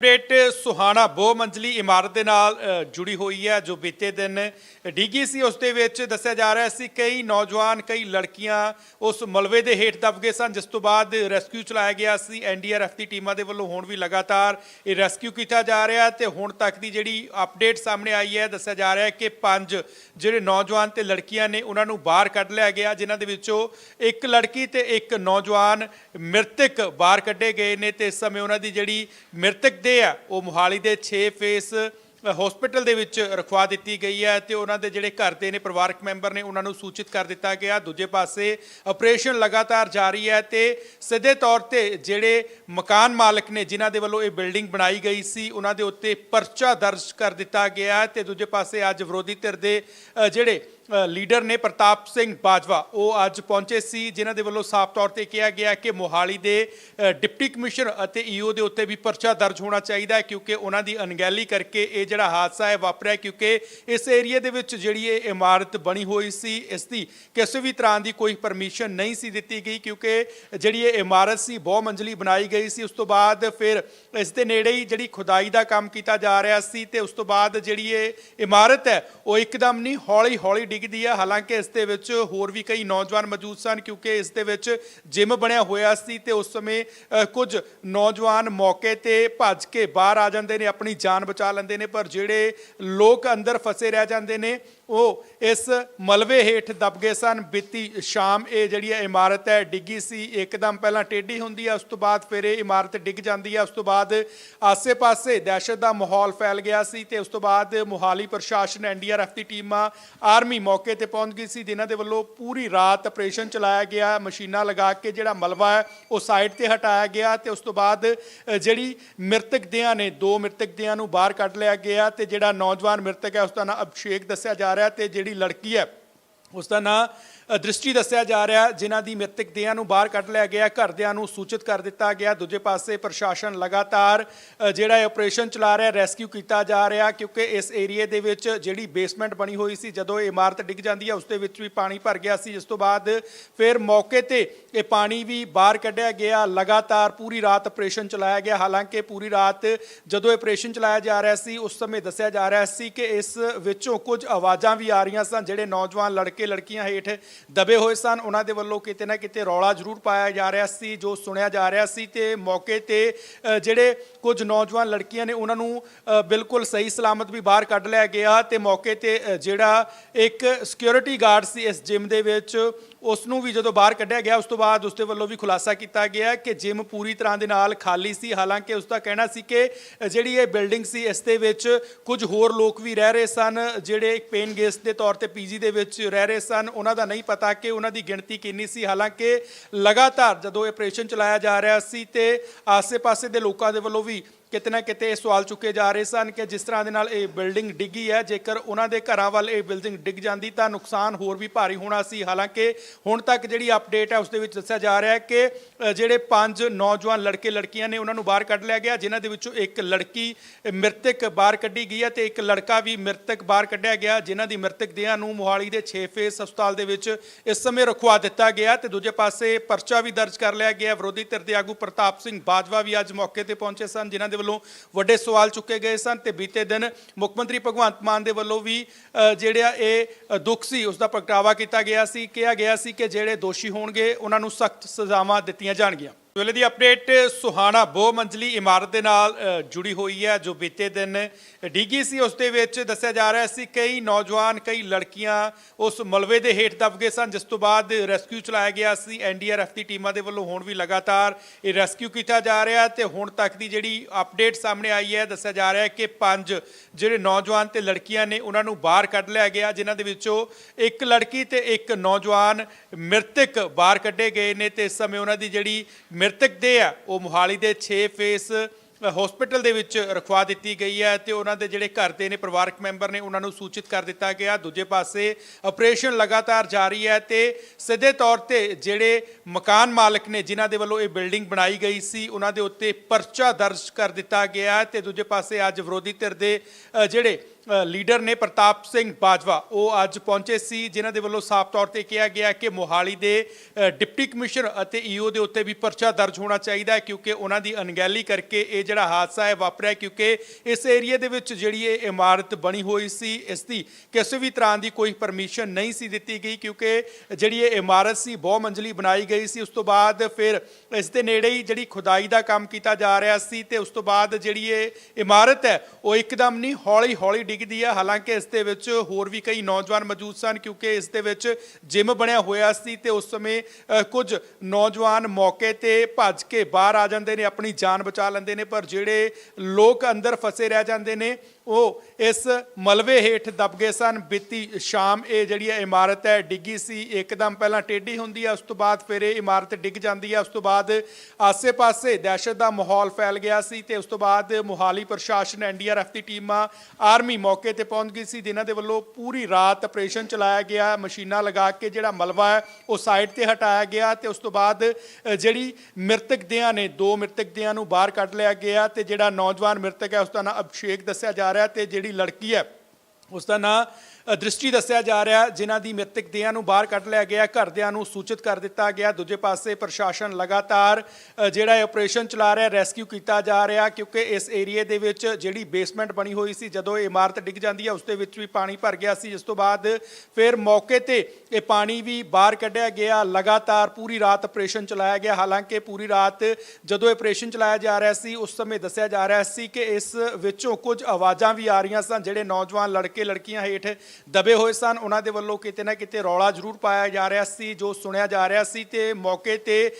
Update Sohana ਬਹੁ ਮੰਜ਼ਲੀ ਇਮਾਰਤ ਦੇ ਨਾਲ ਜੁੜੀ ਹੋਈ ਹੈ, ਜੋ ਬੀਤੇ ਦਿਨ ਡਿੱਗੀ ਸੀ। ਉਸ ਦੇ ਵਿੱਚ ਦੱਸਿਆ ਜਾ ਰਿਹਾ ਸੀ, ਕਈ ਨੌਜਵਾਨ, ਕਈ ਲੜਕੀਆਂ ਉਸ ਮਲਵੇ ਦੇ ਹੇਠ ਦਬ ਗਏ ਸਨ, ਜਿਸ ਤੋਂ ਬਾਅਦ ਰੈਸਕਿਊ ਚਲਾਇਆ ਗਿਆ ਸੀ। ਐਨਡੀਆਰਐਫ ਦੀ ਟੀਮਾਂ ਦੇ ਵੱਲੋਂ ਹੁਣ ਵੀ ਲਗਾਤਾਰ ਇਹ ਰੈਸਕਿਊ ਕੀਤਾ ਜਾ ਰਿਹਾ ਤੇ ਹੁਣ ਤੱਕ ਦੀ ਜਿਹੜੀ ਅਪਡੇਟ ਸਾਹਮਣੇ ਆਈ ਹੈ, ਦੱਸਿਆ ਜਾ ਰਿਹਾ ਹੈ ਕਿ ਪੰਜ ਜਿਹੜੇ ਨੌਜਵਾਨ ਤੇ ਲੜਕੀਆਂ ਨੇ, ਉਹਨਾਂ ਨੂੰ ਬਾਹਰ ਕੱਢ ਲਿਆ ਗਿਆ, ਜਿਨ੍ਹਾਂ ਦੇ ਵਿੱਚੋਂ ਇੱਕ ਲੜਕੀ ਤੇ ਇੱਕ ਨੌਜਵਾਨ ਮ੍ਰਿਤਕ ਬਾਹਰ ਕੱਢੇ ਗਏ ਨੇ ਤੇ ਇਸ ਸਮੇਂ ਉਹਨਾਂ ਦੀ ਜਿਹੜੀ ਮ੍ਰਿਤਕ ਦੇ ਆ। ਉਹ ਮੁਹਾਲੀ ਦੇ 6 ਫੇਸ ਹਸਪੀਟਲ ਦੇ ਵਿੱਚ ਰਖਵਾ ਦਿੱਤੀ ਗਈ ਹੈ ਤੇ ਉਹਨਾਂ ਦੇ ਜਿਹੜੇ ਘਰ ਦੇ ਨੇ, ਪਰਿਵਾਰਕ ਮੈਂਬਰ ਨੇ, ਉਹਨਾਂ ਨੂੰ ਸੂਚਿਤ ਕਰ ਦਿੱਤਾ ਗਿਆ। ਦੂਜੇ ਪਾਸੇ ਆਪਰੇਸ਼ਨ ਲਗਾਤਾਰ ਜਾਰੀ ਹੈ ਤੇ ਸਿੱਧੇ ਤੌਰ ਤੇ ਜਿਹੜੇ ਮਕਾਨ ਮਾਲਕ ਨੇ, ਜਿਨ੍ਹਾਂ ਦੇ ਵੱਲੋਂ ਇਹ ਬਿਲਡਿੰਗ ਬਣਾਈ ਗਈ ਸੀ, ਉਹਨਾਂ ਦੇ ਉੱਤੇ ਪਰਚਾ ਦਰਜ ਕਰ ਦਿੱਤਾ ਗਿਆ ਹੈ ਤੇ ਦੂਜੇ ਪਾਸੇ ਅੱਜ ਵਿਰੋਧੀ ਧਿਰ ਦੇ ਜਿਹੜੇ ਲੀਡਰ ਨੇ, ਪ੍ਰਤਾਪ ਸਿੰਘ ਬਾਜਵਾ, ਉਹ ਅੱਜ ਪਹੁੰਚੇ ਸੀ, ਜਿਨ੍ਹਾਂ ਦੇ ਵੱਲੋਂ ਸਾਫ਼ ਤੌਰ ਤੇ ਕਿਹਾ ਗਿਆ ਕਿ ਮੋਹਾਲੀ ਦੇ ਡਿਪਟੀ ਕਮਿਸ਼ਨਰ ਅਤੇ ਈਓ ਦੇ ਉੱਤੇ ਵੀ ਪਰਚਾ ਦਰਜ ਹੋਣਾ ਚਾਹੀਦਾ ਹੈ ਕਿਉਂਕਿ ਉਹਨਾਂ ਦੀ ਅਣਗਹਿਲੀ ਕਰਕੇ ਇਹ ਜਿਹੜਾ ਹਾਦਸਾ ਹੈ ਵਾਪਰਿਆ ਕਿਉਂਕਿ ਇਸ ਏਰੀਆ ਦੇ ਵਿੱਚ ਜਿਹੜੀ ਇਹ ਇਮਾਰਤ ਬਣੀ ਹੋਈ ਸੀ, ਇਸ ਦੀ ਕਿਸੇ ਵੀ ਤਰ੍ਹਾਂ ਦੀ ਕੋਈ ਪਰਮਿਸ਼ਨ ਨਹੀਂ ਸੀ ਦਿੱਤੀ ਗਈ, ਕਿਉਂਕਿ ਜਿਹੜੀ ਇਹ ਇਮਾਰਤ ਸੀ, ਬਹੁ ਮੰਜ਼ਲੀ ਬਣਾਈ ਗਈ ਸੀ। ਉਸ ਤੋਂ ਬਾਅਦ ਫਿਰ ਇਸ ਦੇ ਨੇੜੇ ਹੀ ਜਿਹੜੀ ਖੁਦਾਈ ਦਾ ਕੰਮ ਕੀਤਾ ਜਾ ਰਿਹਾ ਸੀ ਤੇ ਉਸ ਤੋਂ ਬਾਅਦ ਜਿਹੜੀ ਇਹ ਇਮਾਰਤ ਹੈ, ਉਹ ਇੱਕਦਮ ਨਹੀਂ ਹੌਲੀ ਹੌਲੀ ਡਿੱਗਦੀ ਹੈ ਹਾਲਾਂਕਿ ਇਸ ਦੇ ਵਿੱਚ ਹੋਰ ਵੀ ਕਈ ਨੌਜਵਾਨ ਮੌਜੂਦ ਸਨ, ਕਿਉਂਕਿ ਇਸ ਦੇ ਵਿੱਚ ਜਿਮ ਬਣਿਆ ਹੋਇਆ ਸੀ ਤੇ ਉਸ ਸਮੇਂ ਕੁਝ ਨੌਜਵਾਨ ਮੌਕੇ ਤੇ ਭੱਜ ਕੇ ਬਾਹਰ ਆ ਜਾਂਦੇ ਨੇ, ਆਪਣੀ ਜਾਨ ਬਚਾ ਲੈਂਦੇ ਨੇ ਪਰ ਜਿਹੜੇ ਲੋਕ ਅੰਦਰ ਫਸੇ ਰਹਿ ਜਾਂਦੇ ਨੇ ਉਹ ਇਸ ਮਲਬੇ ਹੇਠ ਦਬ ਗਏ ਸਨ। ਬੀਤੀ ਸ਼ਾਮ ਇਹ ਜਿਹੜੀ ਹੈ ਇਮਾਰਤ ਹੈ, ਡਿੱਗੀ ਸੀ। ਇੱਕਦਮ ਪਹਿਲਾਂ ਟੇਢੀ ਹੁੰਦੀ ਹੈ, ਉਸ ਤੋਂ ਬਾਅਦ ਫਿਰ ਇਹ ਇਮਾਰਤ ਡਿੱਗ ਜਾਂਦੀ ਹੈ। ਉਸ ਤੋਂ ਬਾਅਦ ਆਸੇ-ਪਾਸੇ ਦਹਿਸ਼ਤ ਦਾ ਮਾਹੌਲ ਫੈਲ ਗਿਆ ਸੀ ਤੇ ਉਸ ਤੋਂ ਬਾਅਦ ਮੁਹਾਲੀ ਪ੍ਰਸ਼ਾਸਨ ਐਨਡੀਆਰਐਫ ਦੀ ਟੀਮਾਂ ਆਰਮੀ ਮੌਕੇ ਤੇ ਪਹੁੰਚ ਗਈ ਸੀ, ਜਿਨ੍ਹਾਂ ਦੇ ਵੱਲੋਂ ਪੂਰੀ ਰਾਤ ਆਪਰੇਸ਼ਨ ਚਲਾਇਆ ਗਿਆ। ਮਸ਼ੀਨਾਂ ਲਗਾ ਕੇ ਜਿਹੜਾ ਮਲਬਾ ਹੈ, ਉਹ ਸਾਈਡ ਤੇ ਹਟਾਇਆ ਗਿਆ ਤੇ ਉਸ ਤੋਂ ਬਾਅਦ ਜਿਹੜੀ ਮ੍ਰਿਤਕ ਦੇਹਾਂ ਨੇ, ਦੋ ਮ੍ਰਿਤਕ ਦੇਹਾਂ ਨੂੰ ਬਾਹਰ ਕੱਢ ਲਿਆ ਗਿਆ ਤੇ ਜਿਹੜਾ ਨੌਜਵਾਨ ਮ੍ਰਿਤਕ ਹੈ, ਉਸ ਦਾ ਨਾਮ ਅਭਿਸ਼ੇਕ ਦੱਸਿਆ ਜਾ ਰਿਹਾ ਤੇ ਜਿਹੜੀ ਲੜਕੀ ਹੈ ਉਸ ਦਾ ਨਾਂ ਦ੍ਰਿਸ਼ਟੀ ਦੱਸਿਆ ਜਾ ਰਿਹਾ ਜਿਨ੍ਹਾਂ ਦੀ ਮ੍ਰਿਤਕ ਦੇਹਾਂ ਨੂੰ ਬਾਹਰ ਕੱਢ ਲਿਆ ਗਿਆ ਘਰਦਿਆਂ ਨੂੰ ਸੂਚਿਤ ਕਰ ਦਿੱਤਾ ਗਿਆ ਦੂਜੇ ਪਾਸੇ ਪ੍ਰਸ਼ਾਸਨ ਲਗਾਤਾਰ ਜਿਹੜਾ ਇਹ ਆਪਰੇਸ਼ਨ ਚਲਾ ਰਿਹਾ ਰੈਸਕਿਊ ਕੀਤਾ ਜਾ ਰਿਹਾ ਕਿਉਂਕਿ ਇਸ ਏਰੀਏ ਦੇ ਵਿੱਚ ਜਿਹੜੀ ਬੇਸਮੈਂਟ ਬਣੀ ਹੋਈ ਸੀ, ਜਦੋਂ ਇਹ ਇਮਾਰਤ ਡਿੱਗ ਜਾਂਦੀ ਹੈ, ਉਸ ਦੇ ਵਿੱਚ ਵੀ ਪਾਣੀ ਭਰ ਗਿਆ ਸੀ। ਇਸ ਤੋਂ ਬਾਅਦ ਫਿਰ ਮੌਕੇ ਤੇ ਇਹ ਪਾਣੀ ਵੀ ਬਾਹਰ ਕੱਢਿਆ ਗਿਆ। ਲਗਾਤਾਰ ਪੂਰੀ ਰਾਤ ਆਪਰੇਸ਼ਨ ਚਲਾਇਆ ਗਿਆ। ਹਾਲਾਂਕਿ ਪੂਰੀ ਰਾਤ ਜਦੋਂ ਇਹ ਆਪਰੇਸ਼ਨ ਚਲਾਇਆ ਜਾ ਰਿਹਾ ਸੀ, ਉਸ ਸਮੇਂ ਦੱਸਿਆ ਜਾ ਰਿਹਾ ਸੀ ਕਿ ਇਸ ਵਿੱਚੋਂ ਕੁਝ ਆਵਾਜ਼ਾਂ ਵੀ ਆ ਰਹੀਆਂ ਸਨ, ਜਿਹੜੇ ਨੌਜਵਾਨ ਲੜਕੇ ਲੜਕੀਆਂ ਹੇਠ ਦਬੇ ਹੋਏ ਸਨ। ਉਹਨਾਂ ਦੇ ਵੱਲੋਂ ਕਿਤੇ ਨਾ ਕਿਤੇ ਰੌਲਾ ਜ਼ਰੂਰ ਪਾਇਆ ਜਾ ਰਿਹਾ ਸੀ, ਜੋ ਸੁਣਿਆ ਜਾ ਰਿਹਾ ਸੀ ਤੇ ਮੌਕੇ ਤੇ ਜਿਹੜੇ ਕੁਝ ਨੌਜਵਾਨ ਲੜਕੀਆਂ ਨੇ, ਉਹਨਾਂ ਨੂੰ ਬਿਲਕੁਲ ਸਹੀ ਸਲਾਮਤ ਵੀ ਬਾਹਰ ਕੱਢ ਲਿਆ ਗਿਆ ਤੇ ਮੌਕੇ ਤੇ ਜਿਹੜਾ ਇੱਕ ਸਿਕਿਉਰਿਟੀ ਗਾਰਡ ਸੀ ਇਸ ਜਿਮ ਦੇ ਵਿੱਚ ਉਸ ਨੂੰ ਵੀ ਜਦੋਂ ਬਾਹਰ ਕੱਢਿਆ ਗਿਆ, ਉਸ ਤੋਂ ਬਾਅਦ ਉਸ ਦੇ ਵੱਲੋਂ ਵੀ ਖੁਲਾਸਾ ਕੀਤਾ ਗਿਆ ਕਿ ਜਿਮ ਪੂਰੀ ਤਰ੍ਹਾਂ ਦੇ ਨਾਲ ਖਾਲੀ ਸੀ। ਹਾਲਾਂਕਿ ਉਸ ਦਾ ਕਹਿਣਾ ਸੀ ਕਿ ਜਿਹੜੀ ਇਹ ਬਿਲਡਿੰਗ ਸੀ, ਇਸ ਦੇ ਵਿੱਚ ਕੁਝ ਹੋਰ ਲੋਕ ਵੀ ਰਹਿ ਰਹੇ ਸਨ, ਜਿਹੜੇ ਇੱਕ ਪੇਨ ਗੈਸਟ ਦੇ ਤੌਰ ਤੇ ਪੀਜੀ ਦੇ ਵਿੱਚ ਰਹਿ ਰਹੇ ਸਨ। ਉਹਨਾਂ ਦਾ ਨਹੀਂ ਪਤਾ ਕਿ ਉਹਨਾਂ ਦੀ ਗਿਣਤੀ ਕਿੰਨੀ ਸੀ। ਹਾਲਾਂਕਿ ਲਗਾਤਾਰ ਜਦੋਂ ਇਹ ਆਪਰੇਸ਼ਨ ਚਲਾਇਆ ਜਾ ਰਿਹਾ ਸੀ ਤੇ ਆਸ-ਪਾਸੇ ਦੇ ਲੋਕਾਂ ਦੇ ਵੱਲੋਂ ਵੀ ਕਿਤੇ ਨਾ ਕਿਤੇ ਇਹ ਸਵਾਲ ਚੁੱਕੇ ਜਾ ਰਹੇ ਸਨ ਕਿ ਜਿਸ ਤਰ੍ਹਾਂ ਦੇ ਨਾਲ ਇਹ ਬਿਲਡਿੰਗ ਡਿੱਗੀ ਹੈ, ਜੇਕਰ ਉਹਨਾਂ ਦੇ ਘਰਾਂ ਵੱਲ ਇਹ ਬਿਲਡਿੰਗ ਡਿੱਗ ਜਾਂਦੀ ਤਾਂ ਨੁਕਸਾਨ ਹੋਰ ਵੀ ਭਾਰੀ ਹੋਣਾ ਸੀ। ਹਾਲਾਂਕਿ ਹੁਣ ਤੱਕ ਜਿਹੜੀ ਅਪਡੇਟ ਹੈ, ਉਸ ਦੇ ਵਿੱਚ ਦੱਸਿਆ ਜਾ ਰਿਹਾ ਹੈ ਕਿ ਜਿਹੜੇ ਪੰਜ ਨੌਜਵਾਨ ਲੜਕੇ ਲੜਕੀਆਂ ਨੇ ਉਹਨਾਂ ਨੂੰ ਬਾਹਰ ਕੱਢ ਲਿਆ ਗਿਆ, ਜਿਨ੍ਹਾਂ ਦੇ ਵਿੱਚੋਂ ਇੱਕ ਲੜਕੀ ਮ੍ਰਿਤਕ ਬਾਹਰ ਕੱਢੀ ਗਈ ਹੈ ਤੇ ਇੱਕ ਲੜਕਾ ਵੀ ਮ੍ਰਿਤਕ ਬਾਹਰ ਕੱਢਿਆ ਗਿਆ, ਜਿਨ੍ਹਾਂ ਦੀ ਮ੍ਰਿਤਕ ਦੇਹਾਂ ਨੂੰ ਮੋਹਾਲੀ ਦੇ 6 ਫੇਸ ਹਸਪਤਾਲ ਦੇ ਵਿੱਚ ਇਸ ਸਮੇਂ ਰਖਵਾ ਦਿੱਤਾ ਗਿਆ ਤੇ ਦੂਜੇ ਪਾਸੇ ਪਰਚਾ ਵੀ ਦਰਜ ਕਰ ਲਿਆ ਗਿਆ। ਵਿਰੋਧੀ ਧਿਰ ਦੇ ਆਗੂ ਪ੍ਰਤਾਪ ਸਿੰਘ ਬਾਜਵਾ ਵੀ ਅੱਜ ਮੌਕੇ ਤੇ ਪਹੁੰਚੇ ਸਨ, ਜਿਨ੍ਹਾਂ ਦੇ ਵੱਲੋਂ ਵੱਡੇ ਸਵਾਲ ਚੁੱਕੇ ਗਏ ਸਨ ਤੇ ਬੀਤੇ ਦਿਨ ਮੁੱਖ ਮੰਤਰੀ ਭਗਵੰਤ ਮਾਨ ਦੇ ਵੱਲੋਂ ਵੀ ਅ, ਜਿਹੜਾ ਇਹ ਦੁੱਖ ਸੀ ਉਸ ਦਾ ਪ੍ਰਗਟਾਵਾ ਕੀਤਾ ਗਿਆ ਸੀ ਕਿਹਾ ਗਿਆ ਸੀ ਕਿ ਜਿਹੜੇ ਦੋਸ਼ੀ ਹੋਣਗੇ ਉਹਨਾਂ ਨੂੰ ਸਖਤ ਸਜ਼ਾਵਾਂ ਦਿੱਤੀਆਂ ਜਾਣਗੀਆਂ। ਵੇਲੇ ਦੀ ਅਪਡੇਟ, ਸੁਹਾਣਾ ਬਹੁ ਮੰਜ਼ਲੀ ਇਮਾਰਤ ਦੇ ਨਾਲ ਜੁੜੀ ਹੋਈ ਹੈ, ਜੋ ਬੀਤੇ ਦਿਨ ਡਿੱਗੀ ਸੀ। ਉਸ ਦੇ ਵਿੱਚ ਦੱਸਿਆ ਜਾ ਰਿਹਾ ਸੀ, ਕਈ ਨੌਜਵਾਨ, ਕਈ ਲੜਕੀਆਂ ਉਸ ਮਲਵੇ ਦੇ ਹੇਠ ਦਬ ਗਏ ਸਨ, ਜਿਸ ਤੋਂ ਬਾਅਦ ਰੈਸਕਿਊ ਚਲਾਇਆ ਗਿਆ ਸੀ। ਐਨਡੀਆਰਐਫ ਦੀ ਟੀਮਾਂ ਦੇ ਵੱਲੋਂ ਹੁਣ ਵੀ ਲਗਾਤਾਰ ਇਹ ਰੈਸਕਿਊ ਕੀਤਾ ਜਾ ਰਿਹਾ ਹੈ ਤੇ ਹੁਣ ਤੱਕ ਦੀ ਜਿਹੜੀ ਅਪਡੇਟ ਸਾਹਮਣੇ ਆਈ ਹੈ, ਦੱਸਿਆ ਜਾ ਰਿਹਾ ਹੈ ਕਿ ਪੰਜ ਜਿਹੜੇ ਨੌਜਵਾਨ ਤੇ ਲੜਕੀਆਂ ਨੇ, ਉਹਨਾਂ ਨੂੰ ਬਾਹਰ ਕੱਢ ਲਿਆ ਗਿਆ, ਜਿਨ੍ਹਾਂ ਦੇ ਵਿੱਚੋਂ ਇੱਕ ਲੜਕੀ ਤੇ ਇੱਕ ਨੌਜਵਾਨ ਮ੍ਰਿਤਕ ਬਾਹਰ ਕੱਢੇ ਗਏ ਨੇ ਤੇ ਇਸ ਸਮੇਂ ਉਹਨਾਂ ਦੀ ਜਿਹੜੀ ਮ੍ਰਿਤਕ ਦੇ ਆ, ਉਹ ਮੁਹਾਲੀ ਦੇ 6 ਫੇਸ ਹਸਪੀਟਲ ਦੇ ਵਿੱਚ ਰਖਵਾ ਦਿੱਤੀ ਗਈ ਹੈ ਤੇ ਉਹਨਾਂ ਦੇ ਜਿਹੜੇ ਘਰ ਦੇ ਨੇ, ਪਰਿਵਾਰਕ ਮੈਂਬਰ ਨੇ ਉਹਨਾਂ ਨੂੰ ਸੂਚਿਤ ਕਰ ਦਿੱਤਾ ਗਿਆ। ਦੂਜੇ ਪਾਸੇ ਆਪਰੇਸ਼ਨ ਲਗਾਤਾਰ ਜਾਰੀ ਹੈ ਤੇ ਸਿੱਧੇ ਤੌਰ ਤੇ ਜਿਹੜੇ ਮਕਾਨ ਮਾਲਕ ਨੇ, ਜਿਨ੍ਹਾਂ ਦੇ ਵੱਲੋਂ ਇਹ ਬਿਲਡਿੰਗ ਬਣਾਈ ਗਈ ਸੀ, ਉਹਨਾਂ ਦੇ ਉੱਤੇ ਪਰਚਾ ਦਰਜ ਕਰ ਦਿੱਤਾ ਗਿਆ ਹੈ ਤੇ ਦੂਜੇ ਪਾਸੇ ਅੱਜ ਵਿਰੋਧੀ ਧਿਰ ਦੇ ਜਿਹੜੇ ਲੀਡਰ ਨੇ ਪ੍ਰਤਾਪ ਸਿੰਘ ਬਾਜਵਾ। ਉਹ ਅੱਜ ਪਹੁੰਚੇ ਸੀ, ਜਿਨ੍ਹਾਂ ਦੇ ਵੱਲੋਂ ਸਾਫ਼ ਤੌਰ ਤੇ ਕਿਹਾ ਗਿਆ ਕਿ ਮੋਹਾਲੀ ਦੇ ਡਿਪਟੀ ਕਮਿਸ਼ਨਰ ਅਤੇ ਈਓ ਦੇ ਉੱਤੇ ਵੀ ਪਰਚਾ ਦਰਜ ਹੋਣਾ ਚਾਹੀਦਾ ਹੈ, ਕਿਉਂਕਿ ਉਹਨਾਂ ਦੀ ਅਣਗਹਿਲੀ ਕਰਕੇ ਇਹ ਜਿਹੜਾ ਹਾਦਸਾ ਹੈ ਵਾਪਰਿਆ ਕਿਉਂਕਿ ਇਸ ਏਰੀਆ ਦੇ ਵਿੱਚ ਜਿਹੜੀ ਇਹ ਇਮਾਰਤ ਬਣੀ ਹੋਈ ਸੀ, ਇਸ ਦੀ ਕਿਸੇ ਵੀ ਤਰ੍ਹਾਂ ਦੀ ਕੋਈ ਪਰਮਿਸ਼ਨ ਨਹੀਂ ਸੀ ਦਿੱਤੀ ਗਈ, ਕਿਉਂਕਿ ਜਿਹੜੀ ਇਹ ਇਮਾਰਤ ਸੀ, ਬਹੁ ਮੰਜ਼ਲੀ ਬਣਾਈ ਗਈ ਸੀ। ਉਸ ਤੋਂ ਬਾਅਦ ਫਿਰ ਇਸ ਦੇ ਨੇੜੇ ਹੀ ਜਿਹੜੀ ਖੁਦਾਈ ਦਾ ਕੰਮ ਕੀਤਾ ਜਾ ਰਿਹਾ ਸੀ ਤੇ ਉਸ ਤੋਂ ਬਾਅਦ ਜਿਹੜੀ ਇਹ ਇਮਾਰਤ ਹੈ, ਉਹ ਇੱਕਦਮ ਨਹੀਂ ਹੌਲੀ ਹੌਲੀ ਡਿੱਗਦੀ ਹੈ ਹਾਲਾਂਕਿ ਇਸ ਦੇ ਵਿੱਚ ਹੋਰ ਵੀ ਕਈ ਨੌਜਵਾਨ ਮੌਜੂਦ ਸਨ ਕਿਉਂਕਿ ਇਸ ਦੇ ਵਿੱਚ ਜਿਮ ਬਣਿਆ ਹੋਇਆ ਸੀ ਤੇ ਉਸ ਸਮੇਂ ਅ, ਕੁਝ ਨੌਜਵਾਨ ਮੌਕੇ ਤੇ ਭੱਜ ਕੇ ਬਾਹਰ ਆ ਜਾਂਦੇ ਨੇ ਆਪਣੀ ਜਾਨ ਬਚਾ ਲੈਂਦੇ ਨੇ ਪਰ ਜਿਹੜੇ ਲੋਕ ਅੰਦਰ ਫਸੇ ਰਹਿ ਜਾਂਦੇ ਨੇ ਉਹ ਇਸ ਮਲਬੇ ਹੇਠ ਦਬ ਗਏ ਸਨ। ਬੀਤੀ ਸ਼ਾਮ ਇਹ ਜਿਹੜੀ ਹੈ ਇਮਾਰਤ ਹੈ, ਡਿੱਗੀ ਸੀ। ਇੱਕਦਮ ਪਹਿਲਾਂ ਟੇਢੀ ਹੁੰਦੀ ਹੈ, ਉਸ ਤੋਂ ਬਾਅਦ ਫਿਰ ਇਹ ਇਮਾਰਤ ਡਿੱਗ ਜਾਂਦੀ ਹੈ। ਉਸ ਤੋਂ ਬਾਅਦ ਆਸੇ-ਪਾਸੇ ਦਹਿਸ਼ਤ ਦਾ ਮਾਹੌਲ ਫੈਲ ਗਿਆ ਸੀ ਤੇ ਉਸ ਤੋਂ ਬਾਅਦ ਮੁਹਾਲੀ ਪ੍ਰਸ਼ਾਸਨ ਐਨਡੀਆਰਐਫ ਦੀ ਟੀਮਾਂ ਆਰਮੀ ਮੌਕੇ ਤੇ ਪਹੁੰਚ ਗਈ ਸੀ, ਜਿਨ੍ਹਾਂ ਦੇ ਵੱਲੋਂ ਪੂਰੀ ਰਾਤ ਆਪਰੇਸ਼ਨ ਚਲਾਇਆ ਗਿਆ। ਮਸ਼ੀਨਾਂ ਲਗਾ ਕੇ ਜਿਹੜਾ ਮਲਵਾ ਹੈ, ਉਹ ਸਾਈਡ ਤੇ ਹਟਾਇਆ ਗਿਆ ਤੇ ਉਸ ਤੋਂ ਬਾਅਦ ਜਿਹੜੀ ਮ੍ਰਿਤਕ ਦੇਹਾਂ ਨੇ, ਦੋ ਮ੍ਰਿਤਕ ਦੇਹਾਂ ਨੂੰ ਬਾਹਰ ਕੱਢ ਲਿਆ ਗਿਆ ਤੇ ਜਿਹੜਾ ਨੌਜਵਾਨ ਮ੍ਰਿਤਕ ਹੈ, ਉਸ ਦਾ ਨਾਮ ਅਭਿਸ਼ੇਕ ਦੱਸਿਆ ਜਾ ਰਿਹਾ ਤੇ ਜਿਹੜੀ ਲੜਕੀ ਹੈ ਉਸ ਦਾ ਨਾਂ ਦ੍ਰਿਸ਼ਟੀ ਦੱਸਿਆ ਜਾ ਰਿਹਾ ਜਿਨ੍ਹਾਂ ਦੀ ਮ੍ਰਿਤਕ ਦੇਹਾਂ ਨੂੰ ਬਾਹਰ ਕੱਢ ਲਿਆ ਗਿਆ ਘਰਦਿਆਂ ਨੂੰ ਸੂਚਿਤ ਕਰ ਦਿੱਤਾ ਗਿਆ ਦੂਜੇ ਪਾਸੇ ਪ੍ਰਸ਼ਾਸਨ ਲਗਾਤਾਰ ਜਿਹੜਾ ਇਹ ਆਪਰੇਸ਼ਨ ਚਲਾ ਰਿਹਾ ਰੈਸਕਿਊ ਕੀਤਾ ਜਾ ਰਿਹਾ ਕਿਉਂਕਿ ਇਸ ਏਰੀਏ ਦੇ ਵਿੱਚ ਜਿਹੜੀ ਬੇਸਮੈਂਟ ਬਣੀ ਹੋਈ ਸੀ, ਜਦੋਂ ਇਹ ਇਮਾਰਤ ਡਿੱਗ ਜਾਂਦੀ ਹੈ, ਉਸ ਦੇ ਵਿੱਚ ਵੀ ਪਾਣੀ ਭਰ ਗਿਆ ਸੀ। ਜਿਸ ਤੋਂ ਬਾਅਦ ਫਿਰ ਮੌਕੇ ਤੇ ਇਹ ਪਾਣੀ ਵੀ ਬਾਹਰ ਕੱਢਿਆ ਗਿਆ। ਲਗਾਤਾਰ ਪੂਰੀ ਰਾਤ ਆਪਰੇਸ਼ਨ ਚਲਾਇਆ ਗਿਆ। ਹਾਲਾਂਕਿ ਪੂਰੀ ਰਾਤ ਜਦੋਂ ਇਹ ਆਪਰੇਸ਼ਨ ਚਲਾਇਆ ਜਾ ਰਿਹਾ ਸੀ, ਉਸ ਸਮੇਂ ਦੱਸਿਆ ਜਾ ਰਿਹਾ ਸੀ ਕਿ ਇਸ ਵਿੱਚੋਂ ਕੁਝ ਆਵਾਜ਼ਾਂ ਵੀ ਆ ਰਹੀਆਂ ਸਨ, ਜਿਹੜੇ ਨੌਜਵਾਨ ਲੜਕੇ ਲੜਕੀਆਂ ਹੇਠ ਦਬੇ ਹੋਏ ਸਨ। ਉਹਨਾਂ ਦੇ ਵੱਲੋਂ ਕਿਤੇ ਨਾ ਕਿਤੇ ਰੌਲਾ ਜ਼ਰੂਰ ਪਾਇਆ ਜਾ ਰਿਹਾ ਸੀ, ਜੋ ਸੁਣਿਆ ਜਾ ਰਿਹਾ ਸੀ ਤੇ ਮੌਕੇ ਤੇ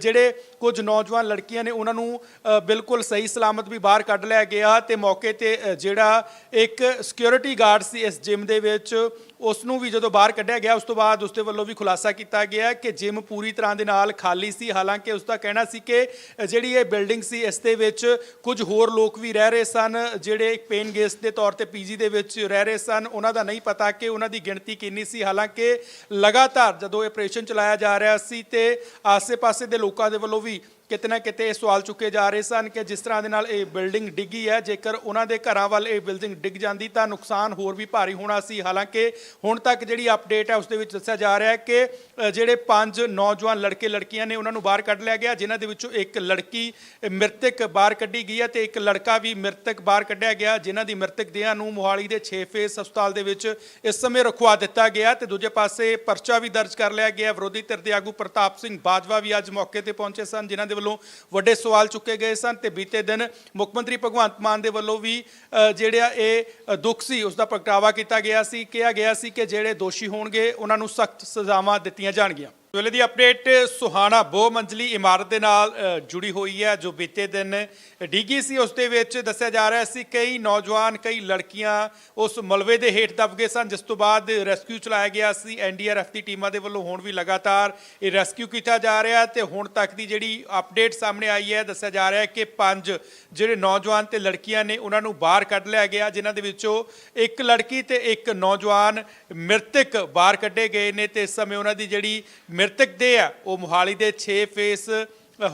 ਜਿਹੜੇ ਕੁਝ ਨੌਜਵਾਨ ਲੜਕੀਆਂ ਨੇ ਉਹਨਾਂ ਨੂੰ ਬਿਲਕੁਲ ਸਹੀ ਸਲਾਮਤ ਵੀ ਬਾਹਰ ਕੱਢ ਲਿਆ ਗਿਆ ਤੇ ਮੌਕੇ ਤੇ ਜਿਹੜਾ ਇੱਕ ਸਿਕਿਉਰਿਟੀ ਗਾਰਡ ਸੀ ਇਸ ਜਿਮ ਦੇ ਵਿੱਚ ਉਸ ਨੂੰ ਵੀ ਜਦੋਂ ਬਾਹਰ ਕੱਢਿਆ ਗਿਆ, ਉਸ ਤੋਂ ਬਾਅਦ ਉਸ ਦੇ ਵੱਲੋਂ ਵੀ ਖੁਲਾਸਾ ਕੀਤਾ ਗਿਆ ਕਿ ਜਿਮ ਪੂਰੀ ਤਰ੍ਹਾਂ ਦੇ ਨਾਲ ਖਾਲੀ ਸੀ। ਹਾਲਾਂਕਿ ਉਸ ਦਾ ਕਹਿਣਾ ਸੀ ਕਿ ਜਿਹੜੀ ਇਹ ਬਿਲਡਿੰਗ ਸੀ, ਇਸ ਦੇ ਵਿੱਚ ਕੁਝ ਹੋਰ ਲੋਕ ਵੀ ਰਹਿ ਰਹੇ ਸਨ, ਜਿਹੜੇ ਇੱਕ ਪੇਨ ਗੈਸਟ ਦੇ ਤੌਰ ਤੇ ਪੀਜੀ ਦੇ ਵਿੱਚ ਰਹਿ ਰਹੇ ਸਨ। ਉਹਨਾਂ ਦਾ ਨਹੀਂ ਪਤਾ ਕਿ ਉਹਨਾਂ ਦੀ ਗਿਣਤੀ ਕਿੰਨੀ ਸੀ। ਹਾਲਾਂਕਿ ਲਗਾਤਾਰ ਜਦੋਂ ਇਹ ਆਪਰੇਸ਼ਨ ਚਲਾਇਆ ਜਾ ਰਿਹਾ ਸੀ ਤੇ ਆਸ-ਪਾਸੇ ਦੇ ਲੋਕਾਂ ਦੇ ਵੱਲੋਂ ਵੀ ਕਿਤੇ ਨਾ ਕਿਤੇ ਇਹ ਸਵਾਲ ਚੁੱਕੇ ਜਾ ਰਹੇ ਸਨ ਕਿ ਜਿਸ ਤਰ੍ਹਾਂ ਦੇ ਨਾਲ ਇਹ ਬਿਲਡਿੰਗ ਡਿੱਗੀ ਹੈ, ਜੇਕਰ ਉਹਨਾਂ ਦੇ ਘਰਾਂ ਵੱਲ ਇਹ ਬਿਲਡਿੰਗ ਡਿੱਗ ਜਾਂਦੀ ਤਾਂ ਨੁਕਸਾਨ ਹੋਰ ਵੀ ਭਾਰੀ ਹੋਣਾ ਸੀ। ਹਾਲਾਂਕਿ ਹੁਣ ਤੱਕ ਜਿਹੜੀ ਅਪਡੇਟ ਹੈ, ਉਸ ਦੇ ਵਿੱਚ ਦੱਸਿਆ ਜਾ ਰਿਹਾ ਹੈ ਕਿ ਜਿਹੜੇ ਪੰਜ ਨੌਜਵਾਨ ਲੜਕੇ ਲੜਕੀਆਂ ਨੇ ਉਹਨਾਂ ਨੂੰ ਬਾਹਰ ਕੱਢ ਲਿਆ ਗਿਆ, ਜਿਨ੍ਹਾਂ ਦੇ ਵਿੱਚੋਂ ਇੱਕ ਲੜਕੀ ਮ੍ਰਿਤਕ ਬਾਹਰ ਕੱਢੀ ਗਈ ਹੈ ਤੇ ਇੱਕ ਲੜਕਾ ਵੀ ਮ੍ਰਿਤਕ ਬਾਹਰ ਕੱਢਿਆ ਗਿਆ, ਜਿਨ੍ਹਾਂ ਦੀ ਮ੍ਰਿਤਕ ਦੇਹਾਂ ਨੂੰ ਮੋਹਾਲੀ ਦੇ 6 ਫੇਸ ਹਸਪਤਾਲ ਦੇ ਵਿੱਚ ਇਸ ਸਮੇਂ ਰਖਵਾ ਦਿੱਤਾ ਗਿਆ ਤੇ ਦੂਜੇ ਪਾਸੇ ਪਰਚਾ ਵੀ ਦਰਜ ਕਰ ਲਿਆ ਗਿਆ। ਵਿਰੋਧੀ ਧਿਰ ਦੇ ਆਗੂ ਪ੍ਰਤਾਪ ਸਿੰਘ ਬਾਜਵਾ ਵੀ ਅੱਜ ਮੌਕੇ ਤੇ ਪਹੁੰਚੇ ਸਨ, ਜਿਨ੍ਹਾਂ ਦੇ ਵੱਲੋਂ ਵੱਡੇ ਸਵਾਲ ਚੁੱਕੇ ਗਏ ਸਨ ਤੇ ਬੀਤੇ ਦਿਨ ਮੁੱਖ ਮੰਤਰੀ ਭਗਵੰਤ ਮਾਨ ਦੇ ਵੱਲੋਂ ਵੀ ਅ, ਜਿਹੜਾ ਇਹ ਦੁੱਖ ਸੀ ਉਸ ਦਾ ਪ੍ਰਗਟਾਵਾ ਕੀਤਾ ਗਿਆ ਸੀ ਕਿਹਾ ਗਿਆ ਸੀ ਕਿ ਜਿਹੜੇ ਦੋਸ਼ੀ ਹੋਣਗੇ ਉਹਨਾਂ ਨੂੰ ਸਖਤ ਸਜ਼ਾਵਾਂ ਦਿੱਤੀਆਂ ਜਾਣਗੀਆਂ। ਵੇਲੇ ਦੀ ਅਪਡੇਟ, ਸੁਹਾਣਾ ਬਹੁ ਮੰਜ਼ਲੀ ਇਮਾਰਤ ਦੇ ਨਾਲ ਜੁੜੀ ਹੋਈ ਹੈ, ਜੋ ਬੀਤੇ ਦਿਨ ਡਿੱਗੀ ਸੀ। ਉਸ ਦੇ ਵਿੱਚ ਦੱਸਿਆ ਜਾ ਰਿਹਾ ਸੀ, ਕਈ ਨੌਜਵਾਨ, ਕਈ ਲੜਕੀਆਂ ਉਸ ਮਲਵੇ ਦੇ ਹੇਠ ਦਬ ਗਏ ਸਨ, ਜਿਸ ਤੋਂ ਬਾਅਦ ਰੈਸਕਿਊ ਚਲਾਇਆ ਗਿਆ ਸੀ। ਐਨਡੀਆਰਐਫ ਦੀ ਟੀਮਾਂ ਦੇ ਵੱਲੋਂ ਹੁਣ ਵੀ ਲਗਾਤਾਰ ਇਹ ਰੈਸਕਿਊ ਕੀਤਾ ਜਾ ਰਿਹਾ ਹੈ ਤੇ ਹੁਣ ਤੱਕ ਦੀ ਜਿਹੜੀ ਅਪਡੇਟ ਸਾਹਮਣੇ ਆਈ ਹੈ, ਦੱਸਿਆ ਜਾ ਰਿਹਾ ਹੈ ਕਿ ਪੰਜ ਜਿਹੜੇ ਨੌਜਵਾਨ ਤੇ ਲੜਕੀਆਂ ਨੇ, ਉਹਨਾਂ ਨੂੰ ਬਾਹਰ ਕੱਢ ਲਿਆ ਗਿਆ, ਜਿਨ੍ਹਾਂ ਦੇ ਵਿੱਚੋਂ ਇੱਕ ਲੜਕੀ ਤੇ ਇੱਕ ਨੌਜਵਾਨ ਮ੍ਰਿਤਕ ਬਾਹਰ ਕੱਢੇ ਗਏ ਨੇ ਤੇ ਇਸ ਸਮੇਂ ਉਹਨਾਂ ਦੀ ਜਿਹੜੀ ਮ੍ਰਿਤਕ ਦੇ ਆ, ਉਹ ਮੁਹਾਲੀ ਦੇ 6 ਫੇਸ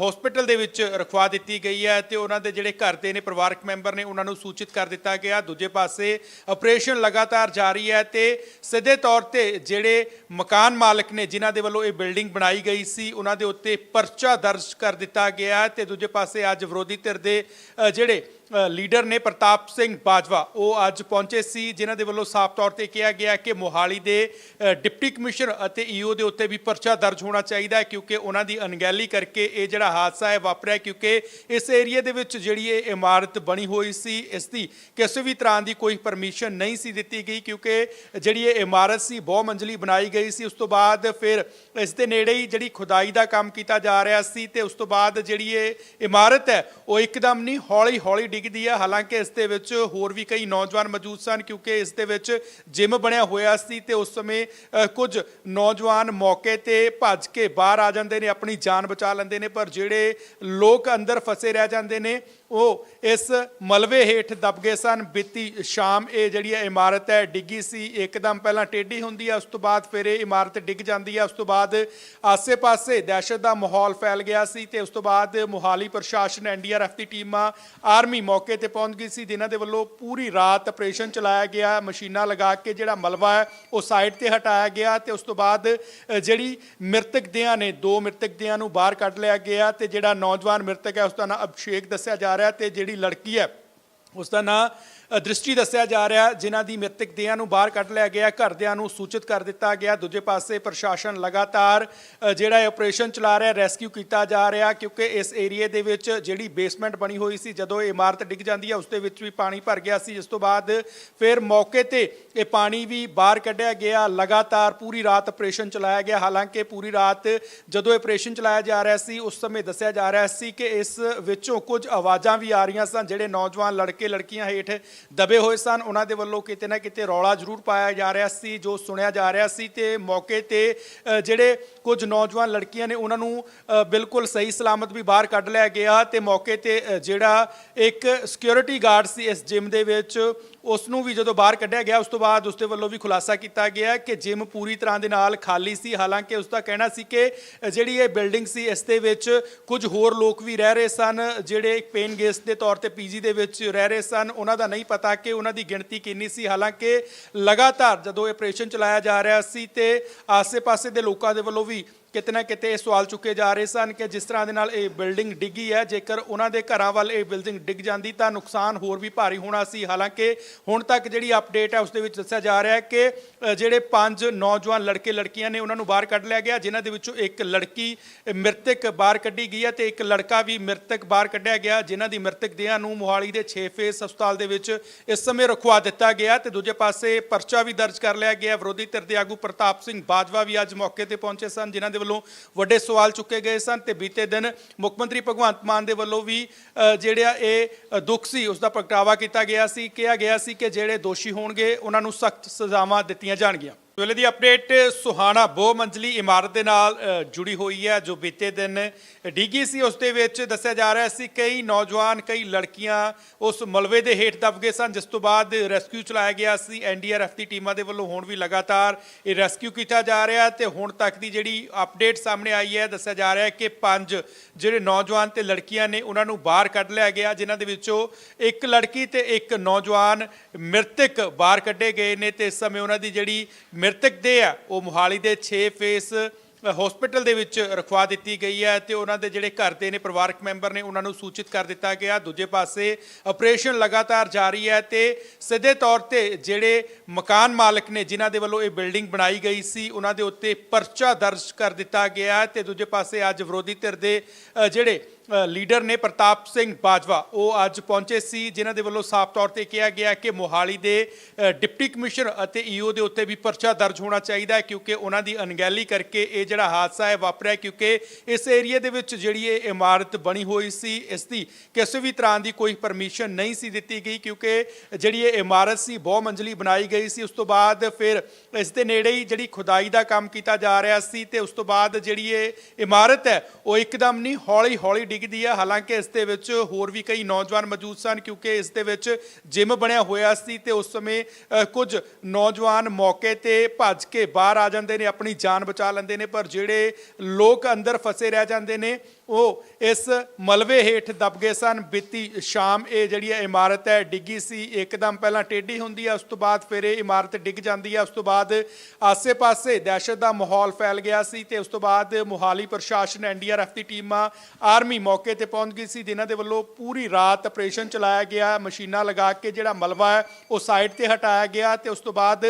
ਹਸਪੀਟਲ ਦੇ ਵਿੱਚ ਰਖਵਾ ਦਿੱਤੀ ਗਈ ਹੈ ਤੇ ਉਹਨਾਂ ਦੇ ਜਿਹੜੇ ਘਰ ਦੇ ਨੇ, ਪਰਿਵਾਰਕ ਮੈਂਬਰ ਨੇ ਉਹਨਾਂ ਨੂੰ ਸੂਚਿਤ ਕਰ ਦਿੱਤਾ ਗਿਆ। ਦੂਜੇ ਪਾਸੇ ਆਪਰੇਸ਼ਨ ਲਗਾਤਾਰ ਜਾਰੀ ਹੈ ਤੇ ਸਿੱਧੇ ਤੌਰ ਤੇ ਜਿਹੜੇ ਮਕਾਨ ਮਾਲਕ ਨੇ, ਜਿਨ੍ਹਾਂ ਦੇ ਵੱਲੋਂ ਇਹ ਬਿਲਡਿੰਗ ਬਣਾਈ ਗਈ ਸੀ, ਉਹਨਾਂ ਦੇ ਉੱਤੇ ਪਰਚਾ ਦਰਜ ਕਰ ਦਿੱਤਾ ਗਿਆ ਹੈ ਤੇ ਦੂਜੇ ਪਾਸੇ ਅੱਜ ਵਿਰੋਧੀ ਧਿਰ ਦੇ ਜਿਹੜੇ ਲੀਡਰ ਨੇ ਪ੍ਰਤਾਪ ਸਿੰਘ ਬਾਜਵਾ, ਉਹ ਅੱਜ ਪਹੁੰਚੇ ਸੀ, ਜਿਨ੍ਹਾਂ ਦੇ ਵੱਲੋਂ ਸਾਫ਼ ਤੌਰ ਤੇ ਕਿਹਾ ਗਿਆ ਕਿ ਮੋਹਾਲੀ ਦੇ ਡਿਪਟੀ ਕਮਿਸ਼ਨਰ ਅਤੇ ਈਓ ਦੇ ਉੱਤੇ ਵੀ ਪਰਚਾ ਦਰਜ ਹੋਣਾ ਚਾਹੀਦਾ ਹੈ, ਕਿਉਂਕਿ ਉਹਨਾਂ ਦੀ ਅਣਗਹਿਲੀ ਕਰਕੇ ਇਹ ਜਿਹੜਾ ਹਾਦਸਾ ਹੈ ਵਾਪਰਿਆ, ਕਿਉਂਕਿ ਇਸ ਏਰੀਆ ਦੇ ਵਿੱਚ ਜਿਹੜੀ ਇਹ ਇਮਾਰਤ ਬਣੀ ਹੋਈ ਸੀ, ਇਸ ਦੀ ਕਿਸੇ ਵੀ ਤਰ੍ਹਾਂ ਦੀ ਕੋਈ ਪਰਮਿਸ਼ਨ ਨਹੀਂ ਸੀ ਦਿੱਤੀ ਗਈ, ਕਿਉਂਕਿ ਜਿਹੜੀ ਇਹ ਇਮਾਰਤ ਸੀ, ਬਹੁ ਮੰਜ਼ਲੀ ਬਣਾਈ ਗਈ ਸੀ, ਉਸ ਤੋਂ ਬਾਅਦ ਫਿਰ ਇਸ ਦੇ ਨੇੜੇ ਹੀ ਜਿਹੜੀ ਖੁਦਾਈ ਦਾ ਕੰਮ ਕੀਤਾ ਜਾ ਰਿਹਾ ਸੀ, ਤੇ ਉਸ ਤੋਂ ਬਾਅਦ ਜਿਹੜੀ ਇਹ ਇਮਾਰਤ ਹੈ, ਉਹ ਇੱਕਦਮ ਨਹੀਂ ਹੌਲੀ ਹੌਲੀ ਡਿੱਗਦੀ ਹੈ। ਹਾਲਾਂਕਿ ਇਸ ਦੇ ਵਿੱਚ ਹੋਰ ਵੀ ਕਈ ਨੌਜਵਾਨ ਮੌਜੂਦ ਸਨ ਕਿਉਂਕਿ ਇਸ ਦੇ ਵਿੱਚ ਜਿਮ ਬਣਿਆ ਹੋਇਆ ਸੀ ਤੇ ਉਸ ਸਮੇਂ ਅ, ਕੁਝ ਨੌਜਵਾਨ ਮੌਕੇ ਤੇ ਭੱਜ ਕੇ ਬਾਹਰ ਆ ਜਾਂਦੇ ਨੇ ਆਪਣੀ ਜਾਨ ਬਚਾ ਲੈਂਦੇ ਨੇ ਪਰ ਜਿਹੜੇ ਲੋਕ ਅੰਦਰ ਫਸੇ ਰਹਿ ਜਾਂਦੇ ਨੇ ਉਹ ਇਸ ਮਲਵੇ ਹੇਠ ਦਬ ਗਏ ਸਨ। ਬੀਤੀ ਸ਼ਾਮ ਇਹ ਜਿਹੜੀ ਹੈ ਇਮਾਰਤ ਹੈ, ਡਿੱਗੀ ਸੀ। ਇੱਕਦਮ ਪਹਿਲਾਂ ਟੇਢੀ ਹੁੰਦੀ ਹੈ, ਉਸ ਤੋਂ ਬਾਅਦ ਫਿਰ ਇਹ ਇਮਾਰਤ ਡਿੱਗ ਜਾਂਦੀ ਹੈ। ਉਸ ਤੋਂ ਬਾਅਦ ਆਸੇ-ਪਾਸੇ ਦਹਿਸ਼ਤ ਦਾ ਮਾਹੌਲ ਫੈਲ ਗਿਆ ਸੀ ਤੇ ਉਸ ਤੋਂ ਬਾਅਦ ਮੁਹਾਲੀ ਪ੍ਰਸ਼ਾਸਨ ਐਨਡੀਆਰਐਫ ਦੀ ਟੀਮਾਂ ਆਰਮੀ ਮੌਕੇ ਤੇ ਪਹੁੰਚ ਗਈ ਸੀ, ਜਿਨ੍ਹਾਂ ਦੇ ਵੱਲੋਂ ਪੂਰੀ ਰਾਤ ਆਪਰੇਸ਼ਨ ਚਲਾਇਆ ਗਿਆ। ਮਸ਼ੀਨਾਂ ਲਗਾ ਕੇ ਜਿਹੜਾ ਮਲਵਾ ਹੈ, ਉਹ ਸਾਈਡ ਤੇ ਹਟਾਇਆ ਗਿਆ ਤੇ ਉਸ ਤੋਂ ਬਾਅਦ ਜਿਹੜੀ ਮ੍ਰਿਤਕ ਦੇਹਾਂ ਨੇ, ਦੋ ਮ੍ਰਿਤਕ ਦੇਹਾਂ ਨੂੰ ਬਾਹਰ ਕੱਢ ਲਿਆ ਗਿਆ ਤੇ ਜਿਹੜਾ ਨੌਜਵਾਨ ਮ੍ਰਿਤਕ ਹੈ, ਉਸ ਦਾ ਨਾਮ ਅਭਿਸ਼ੇਕ ਦੱਸਿਆ ਜਾ ਰਿਹਾ ਤੇ ਜਿਹੜੀ ਲੜਕੀ ਹੈ ਉਸ ਦਾ ਨਾਂ ਦ੍ਰਿਸ਼ਟੀ ਦੱਸਿਆ ਜਾ ਰਿਹਾ ਜਿਨ੍ਹਾਂ ਦੀ ਮ੍ਰਿਤਕ ਦੇਹਾਂ ਨੂੰ ਬਾਹਰ ਕੱਢ ਲਿਆ ਗਿਆ ਘਰਦਿਆਂ ਨੂੰ ਸੂਚਿਤ ਕਰ ਦਿੱਤਾ ਗਿਆ। ਦੂਜੇ ਪਾਸੇ ਪ੍ਰਸ਼ਾਸਨ ਲਗਾਤਾਰ ਜਿਹੜਾ ਇਹ ਆਪਰੇਸ਼ਨ ਚਲਾ ਰਿਹਾ ਰੈਸਕਿਊ ਕੀਤਾ ਜਾ ਰਿਹਾ ਕਿਉਂਕਿ ਇਸ ਏਰੀਏ ਦੇ ਵਿੱਚ ਜਿਹੜੀ ਬੇਸਮੈਂਟ ਬਣੀ ਹੋਈ ਸੀ, ਜਦੋਂ ਇਹ ਇਮਾਰਤ ਡਿੱਗ ਜਾਂਦੀ ਹੈ, ਉਸ ਦੇ ਵਿੱਚ ਵੀ ਪਾਣੀ ਭਰ ਗਿਆ ਸੀ। ਜਿਸ ਤੋਂ ਬਾਅਦ ਫਿਰ ਮੌਕੇ ਤੇ ਇਹ ਪਾਣੀ ਵੀ ਬਾਹਰ ਕੱਢਿਆ ਗਿਆ। ਲਗਾਤਾਰ ਪੂਰੀ ਰਾਤ ਆਪਰੇਸ਼ਨ ਚਲਾਇਆ ਗਿਆ। ਹਾਲਾਂਕਿ ਪੂਰੀ ਰਾਤ ਜਦੋਂ ਇਹ ਆਪਰੇਸ਼ਨ ਚਲਾਇਆ ਜਾ ਰਿਹਾ ਸੀ, ਉਸ ਸਮੇਂ ਦੱਸਿਆ ਜਾ ਰਿਹਾ ਸੀ ਕਿ ਇਸ ਵਿੱਚੋਂ ਕੁਝ ਆਵਾਜ਼ਾਂ ਵੀ ਆ ਰਹੀਆਂ ਸਨ, ਜਿਹੜੇ ਨੌਜਵਾਨ ਲੜਕੇ ਲੜਕੀਆਂ ਹੇਠ ਦਬੇ ਹੋਏ ਸਨ। ਉਹਨਾਂ ਦੇ ਵੱਲੋਂ ਕਿਤੇ ਨਾ ਕਿਤੇ ਰੌਲਾ ਜ਼ਰੂਰ ਪਾਇਆ ਜਾ ਰਿਹਾ ਸੀ, ਜੋ ਸੁਣਿਆ ਜਾ ਰਿਹਾ ਸੀ ਤੇ ਮੌਕੇ ਤੇ ਜਿਹੜੇ ਕੁਝ ਨੌਜਵਾਨ ਲੜਕੀਆਂ ਨੇ ਉਹਨਾਂ ਨੂੰ ਬਿਲਕੁਲ ਸਹੀ ਸਲਾਮਤ ਵੀ ਬਾਹਰ ਕੱਢ ਲਿਆ ਗਿਆ ਤੇ ਮੌਕੇ ਤੇ ਜਿਹੜਾ ਇੱਕ ਸਿਕਿਉਰਿਟੀ ਗਾਰਡ ਸੀ ਇਸ ਜਿਮ ਦੇ ਵਿੱਚ ਉਸ ਨੂੰ ਵੀ ਜਦੋਂ ਬਾਹਰ ਕੱਢਿਆ ਗਿਆ, ਉਸ ਤੋਂ ਬਾਅਦ ਉਸ ਦੇ ਵੱਲੋਂ ਵੀ ਖੁਲਾਸਾ ਕੀਤਾ ਗਿਆ ਕਿ ਜਿਮ ਪੂਰੀ ਤਰ੍ਹਾਂ ਦੇ ਨਾਲ ਖਾਲੀ ਸੀ। ਹਾਲਾਂਕਿ ਉਸ ਦਾ ਕਹਿਣਾ ਸੀ ਕਿ ਜਿਹੜੀ ਇਹ ਬਿਲਡਿੰਗ ਸੀ, ਇਸ ਦੇ ਵਿੱਚ ਕੁਝ ਹੋਰ ਲੋਕ ਵੀ ਰਹਿ ਰਹੇ ਸਨ, ਜਿਹੜੇ ਪੇਨ ਗੈਸਟ ਦੇ ਤੌਰ ਤੇ ਪੀਜੀ ਦੇ ਵਿੱਚ ਰਹਿ ਰਹੇ ਸਨ। ਉਹਨਾਂ ਦਾ ਨਹੀਂ ਪਤਾ ਕਿ ਉਹਨਾਂ ਦੀ ਗਿਣਤੀ ਕਿੰਨੀ ਸੀ। ਹਾਲਾਂਕਿ ਲਗਾਤਾਰ ਜਦੋਂ ਇਹ ਆਪਰੇਸ਼ਨ ਚਲਾਇਆ ਜਾ ਰਿਹਾ ਸੀ ਤੇ ਆਸ-ਪਾਸੇ ਦੇ ਲੋਕਾਂ ਦੇ ਵੱਲੋਂ ਵੀ ਕਿਤੇ ਨਾ ਕਿਤੇ ਇਹ ਸਵਾਲ ਚੁੱਕੇ ਜਾ ਰਹੇ ਸਨ ਕਿ ਜਿਸ ਤਰ੍ਹਾਂ ਦੇ ਨਾਲ ਇਹ ਬਿਲਡਿੰਗ ਡਿੱਗੀ ਹੈ, ਜੇਕਰ ਉਹਨਾਂ ਦੇ ਘਰਾਂ ਵੱਲ ਇਹ ਬਿਲਡਿੰਗ ਡਿੱਗ ਜਾਂਦੀ ਤਾਂ ਨੁਕਸਾਨ ਹੋਰ ਵੀ ਭਾਰੀ ਹੋਣਾ ਸੀ। ਹਾਲਾਂਕਿ ਹੁਣ ਤੱਕ ਜਿਹੜੀ ਅਪਡੇਟ ਹੈ, ਉਸ ਦੇ ਵਿੱਚ ਦੱਸਿਆ ਜਾ ਰਿਹਾ ਹੈ ਕਿ ਜਿਹੜੇ ਪੰਜ ਨੌਜਵਾਨ ਲੜਕੇ ਲੜਕੀਆਂ ਨੇ ਉਹਨਾਂ ਨੂੰ ਬਾਹਰ ਕੱਢ ਲਿਆ ਗਿਆ, ਜਿਨ੍ਹਾਂ ਦੇ ਵਿੱਚੋਂ ਇੱਕ ਲੜਕੀ ਮ੍ਰਿਤਕ ਬਾਹਰ ਕੱਢੀ ਗਈ ਹੈ ਤੇ ਇੱਕ ਲੜਕਾ ਵੀ ਮ੍ਰਿਤਕ ਬਾਹਰ ਕੱਢਿਆ ਗਿਆ, ਜਿਨ੍ਹਾਂ ਦੀ ਮ੍ਰਿਤਕ ਦੇਹਾਂ ਨੂੰ ਮੋਹਾਲੀ ਦੇ 6 ਫੇਸ ਹਸਪਤਾਲ ਦੇ ਵਿੱਚ ਇਸ ਸਮੇਂ ਰਖਵਾ ਦਿੱਤਾ ਗਿਆ ਤੇ ਦੂਜੇ ਪਾਸੇ ਪਰਚਾ ਵੀ ਦਰਜ ਕਰ ਲਿਆ ਗਿਆ। ਵਿਰੋਧੀ ਧਿਰ ਦੇ ਆਗੂ ਪ੍ਰਤਾਪ ਸਿੰਘ ਬਾਜਵਾ ਵੀ ਅੱਜ ਮੌਕੇ ਤੇ ਪਹੁੰਚੇ ਸਨ, ਜਿਨ੍ਹਾਂ ਦੇ ਵੱਲੋਂ ਵੱਡੇ ਸਵਾਲ ਚੁੱਕੇ ਗਏ ਸਨ ਤੇ ਬੀਤੇ ਦਿਨ ਮੁੱਖ ਮੰਤਰੀ ਭਗਵੰਤ ਮਾਨ ਦੇ ਵੱਲੋਂ ਵੀ ਅ, ਜਿਹੜਾ ਇਹ ਦੁੱਖ ਸੀ ਉਸ ਦਾ ਪ੍ਰਗਟਾਵਾ ਕੀਤਾ ਗਿਆ ਸੀ ਕਿਹਾ ਗਿਆ ਸੀ ਕਿ ਜਿਹੜੇ ਦੋਸ਼ੀ ਹੋਣਗੇ ਉਹਨਾਂ ਨੂੰ ਸਖਤ ਸਜ਼ਾਵਾਂ ਦਿੱਤੀਆਂ ਜਾਣਗੀਆਂ। ਵੇਲੇ ਦੀ ਅਪਡੇਟ, ਸੁਹਾਣਾ ਬਹੁ ਮੰਜ਼ਲੀ ਇਮਾਰਤ ਦੇ ਨਾਲ ਜੁੜੀ ਹੋਈ ਹੈ, ਜੋ ਬੀਤੇ ਦਿਨ ਡਿੱਗੀ ਸੀ। ਉਸ ਦੇ ਵਿੱਚ ਦੱਸਿਆ ਜਾ ਰਿਹਾ ਸੀ, ਕਈ ਨੌਜਵਾਨ, ਕਈ ਲੜਕੀਆਂ ਉਸ ਮਲਬੇ ਦੇ ਹੇਠ ਦਬ ਗਏ ਸਨ। ਜਿਸ ਤੋਂ ਬਾਅਦ ਰੈਸਕਿਊ ਚਲਾਇਆ ਗਿਆ ਸੀ। ਐਨਡੀਆਰਐਫ ਦੀ ਟੀਮਾਂ ਦੇ ਵੱਲੋਂ ਹੁਣ ਵੀ ਲਗਾਤਾਰ ਇਹ ਰੈਸਕਿਊ ਕੀਤਾ ਜਾ ਰਿਹਾ ਤੇ ਹੁਣ ਤੱਕ ਦੀ ਜਿਹੜੀ ਅਪਡੇਟ ਸਾਹਮਣੇ ਆਈ ਹੈ, ਦੱਸਿਆ ਜਾ ਰਿਹਾ ਹੈ ਕਿ ਪੰਜ ਜਿਹੜੇ ਨੌਜਵਾਨ ਤੇ ਲੜਕੀਆਂ ਨੇ, ਉਹਨਾਂ ਨੂੰ ਬਾਹਰ ਕੱਢ ਲਿਆ ਗਿਆ, ਜਿਨ੍ਹਾਂ ਦੇ ਵਿੱਚੋਂ ਇੱਕ ਲੜਕੀ ਤੇ ਇੱਕ ਨੌਜਵਾਨ ਮ੍ਰਿਤਕ ਬਾਹਰ ਕੱਢੇ ਗਏ ਨੇ। ਤੇ ਇਸ ਸਮੇਂ ਉਹਨਾਂ ਦੀ ਜਿਹੜੀ ਮ੍ਰਿਤਕ ਦੇ ਆ, ਉਹ ਮੁਹਾਲੀ ਦੇ 6 ਫੇਸ ਹਸਪੀਟਲ ਦੇ ਵਿੱਚ ਰਖਵਾ ਦਿੱਤੀ ਗਈ ਹੈ ਤੇ ਉਹਨਾਂ ਦੇ ਜਿਹੜੇ ਘਰ ਦੇ ਨੇ, ਪਰਿਵਾਰਕ ਮੈਂਬਰ ਨੇ ਉਹਨਾਂ ਨੂੰ ਸੂਚਿਤ ਕਰ ਦਿੱਤਾ ਗਿਆ। ਦੂਜੇ ਪਾਸੇ ਆਪਰੇਸ਼ਨ ਲਗਾਤਾਰ ਜਾਰੀ ਹੈ ਤੇ ਸਿੱਧੇ ਤੌਰ ਤੇ ਜਿਹੜੇ ਮਕਾਨ ਮਾਲਕ ਨੇ, ਜਿਨ੍ਹਾਂ ਦੇ ਵੱਲੋਂ ਇਹ ਬਿਲਡਿੰਗ ਬਣਾਈ ਗਈ ਸੀ, ਉਹਨਾਂ ਦੇ ਉੱਤੇ ਪਰਚਾ ਦਰਜ ਕਰ ਦਿੱਤਾ ਗਿਆ ਹੈ ਤੇ ਦੂਜੇ ਪਾਸੇ ਅੱਜ ਵਿਰੋਧੀ ਧਿਰ ਦੇ ਜਿਹੜੇ ਲੀਡਰ ਨੇ ਪ੍ਰਤਾਪ ਸਿੰਘ ਬਾਜਵਾ, ਉਹ ਅੱਜ ਪਹੁੰਚੇ ਸੀ, ਜਿਨ੍ਹਾਂ ਦੇ ਵੱਲੋਂ ਸਾਫ਼ ਤੌਰ ਤੇ ਕਿਹਾ ਗਿਆ ਕਿ ਮੋਹਾਲੀ ਦੇ ਡਿਪਟੀ ਕਮਿਸ਼ਨਰ ਅਤੇ ਈਓ ਦੇ ਉੱਤੇ ਵੀ ਪਰਚਾ ਦਰਜ ਹੋਣਾ ਚਾਹੀਦਾ ਹੈ, ਕਿਉਂਕਿ ਉਹਨਾਂ ਦੀ ਅਣਗਹਿਲੀ ਕਰਕੇ ਇਹ ਜਿਹੜਾ ਹਾਦਸਾ ਹੈ ਵਾਪਰਿਆ, ਕਿਉਂਕਿ ਇਸ ਏਰੀਆ ਦੇ ਵਿੱਚ ਜਿਹੜੀ ਇਹ ਇਮਾਰਤ ਬਣੀ ਹੋਈ ਸੀ, ਇਸ ਦੀ ਕਿਸੇ ਵੀ ਤਰ੍ਹਾਂ ਦੀ ਕੋਈ ਪਰਮਿਸ਼ਨ ਨਹੀਂ ਸੀ ਦਿੱਤੀ ਗਈ, ਕਿਉਂਕਿ ਜਿਹੜੀ ਇਹ ਇਮਾਰਤ ਸੀ, ਬਹੁ ਮੰਜ਼ਲੀ ਬਣਾਈ ਗਈ ਸੀ, ਉਸ ਤੋਂ ਬਾਅਦ ਫਿਰ ਇਸ ਦੇ ਨੇੜੇ ਹੀ ਜਿਹੜੀ ਖੁਦਾਈ ਦਾ ਕੰਮ ਕੀਤਾ ਜਾ ਰਿਹਾ ਸੀ ਤੇ ਉਸ ਤੋਂ ਬਾਅਦ ਜਿਹੜੀ ਇਹ ਇਮਾਰਤ ਹੈ, ਉਹ ਇੱਕਦਮ ਨਹੀਂ ਹੌਲੀ ਹੌਲੀ ਡਿੱਗਦੀ ਹੈ ਹਾਲਾਂਕਿ ਇਸ ਦੇ ਵਿੱਚ ਹੋਰ ਵੀ ਕਈ ਨੌਜਵਾਨ ਮੌਜੂਦ ਸਨ ਕਿਉਂਕਿ ਇਸ ਦੇ ਵਿੱਚ ਜਿਮ ਬਣਿਆ ਹੋਇਆ ਸੀ ਤੇ ਉਸ ਸਮੇਂ ਕੁਝ ਨੌਜਵਾਨ ਮੌਕੇ ਤੇ ਭੱਜ ਕੇ ਬਾਹਰ ਆ ਜਾਂਦੇ ਨੇ, ਆਪਣੀ ਜਾਨ ਬਚਾ ਲੈਂਦੇ ਨੇ, ਪਰ ਜਿਹੜੇ ਲੋਕ ਅੰਦਰ ਫਸੇ ਰਹਿ ਜਾਂਦੇ ਨੇ, ਉਹ ਇਸ ਮਲਵੇ ਹੇਠ ਦਬ ਗਏ ਸਨ। ਬੀਤੀ ਸ਼ਾਮ ਇਹ ਜਿਹੜੀ ਇਹ ਇਮਾਰਤ ਹੈ, ਡਿੱਗੀ ਸੀ, ਇੱਕਦਮ ਪਹਿਲਾਂ ਟੇਢੀ ਹੁੰਦੀ ਹੈ ਉਸ ਤੋਂ ਬਾਅਦ ਫਿਰ ਇਹ ਇਮਾਰਤ ਡਿੱਗ ਜਾਂਦੀ ਹੈ ਉਸ ਤੋਂ ਬਾਅਦ ਆਸੇ-ਪਾਸੇ ਦਹਿਸ਼ਤ ਦਾ ਮਾਹੌਲ ਫੈਲ ਗਿਆ ਸੀ ਤੇ ਉਸ ਤੋਂ ਬਾਅਦ ਮੁਹਾਲੀ ਪ੍ਰਸ਼ਾਸਨ ਐਨਡੀਆਰਐਫ ਦੀ ਟੀਮਾਂ, ਆਰਮੀ ਮੌਕੇ ਤੇ ਪਹੁੰਚ ਗਈ ਸੀ, ਜਿਨ੍ਹਾਂ ਦੇ ਵੱਲੋਂ ਪੂਰੀ ਰਾਤ ਆਪਰੇਸ਼ਨ ਚਲਾਇਆ ਗਿਆ, ਮਸ਼ੀਨਾਂ ਲਗਾ ਕੇ ਜਿਹੜਾ ਮਲਬਾ ਹੈ, ਉਹ ਸਾਈਡ ਤੇ ਹਟਾਇਆ ਗਿਆ ਤੇ ਉਸ ਤੋਂ ਬਾਅਦ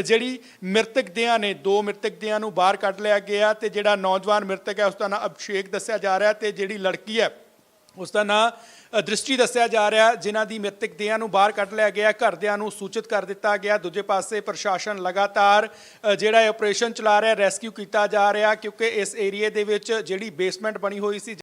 ਜਿਹੜੀ ਮ੍ਰਿਤਕ ਦੇਹਾਂ ਨੇ, ਦੋ ਮ੍ਰਿਤਕ ਦੇਹਾਂ ਨੂੰ ਬਾਹਰ ਕੱਢ ਲਿਆ ਗਿਆ ਤੇ ਜਿਹੜਾ ਨੌਜਵਾਨ ਮ੍ਰਿਤਕ ਹੈ ਉਸ ਦਾ ਨਾਮ ਅਭਿਸ਼ੇਕ ਦੱਸਿਆ ਜਾ ਰਿਹਾ ਤੇ ਜਿਹੜੀ ਲੜਕੀ ਹੈ ਉਸ ਦਾ ਨਾਂ ਦ੍ਰਿਸ਼ਟੀ ਦੱਸਿਆ ਜਾ ਰਿਹਾ, ਜਿਨ੍ਹਾਂ ਦੀ ਮ੍ਰਿਤਕ ਦੇਹਾਂ ਨੂੰ ਬਾਹਰ ਕੱਢ ਲਿਆ ਗਿਆ ਘਰਦਿਆਂ ਨੂੰ ਸੂਚਿਤ ਕਰ ਦਿੱਤਾ ਗਿਆ। ਦੂਜੇ ਪਾਸੇ ਪ੍ਰਸ਼ਾਸਨ ਲਗਾਤਾਰ ਜਿਹੜਾ ਇਹ ਆਪਰੇਸ਼ਨ ਚਲਾ ਰਿਹਾ, ਰੈਸਕਿਊ ਕੀਤਾ ਜਾ ਰਿਹਾ ਕਿਉਂਕਿ ਇਸ ਏਰੀਏ ਦੇ ਵਿੱਚ ਜਿਹੜੀ ਬੇਸਮੈਂਟ ਬਣੀ ਹੋਈ ਸੀ